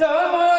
জামা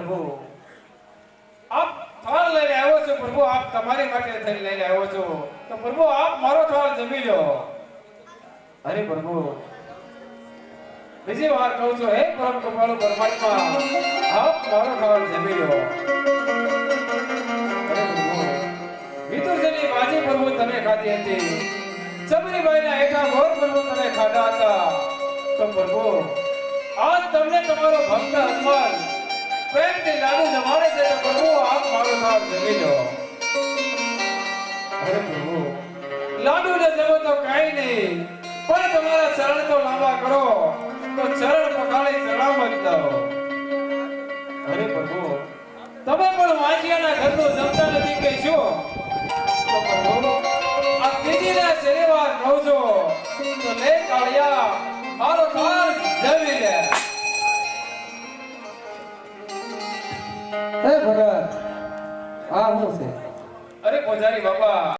પ્રભુ. આપ થાળ લઈને આવ્યો છો પ્રભુ, આપ તમારી માટે થઈને લઈને આવ્યો છો. તો પ્રભુ, આપ મારો થાળ જમી લો. અરે પ્રભુ, બીજી વાર કહું છું, હે પરમ કૃપાળુ પરમાત્મા, આપ મારો થાળ જમી લો. પ્રભુ બાજી પ્રભુ તમે ખાધી હતી. સબરીબાઈના હેઠા ગોર પ્રભુ તમે ખાધા હતા. તો પ્રભુ, આજ તમને તમારો ભક્ત હનુમાન પ્રેમથી લાડુ જમાડે છે તો પ્રભુ આપ મારો નામ જમી લો લાડુ ને જમો તો કાંઈ નહીં. પણ તમારા ચરણ તો લાંબા કરો. તો ચરણ પખાળી ચડાવવા જ દો અરે પ્રભુ, તમે પણ વાંચિયાના ઘરનું જમતા નથી કે શું? આ હું છે. અરે પોજારી બાપા.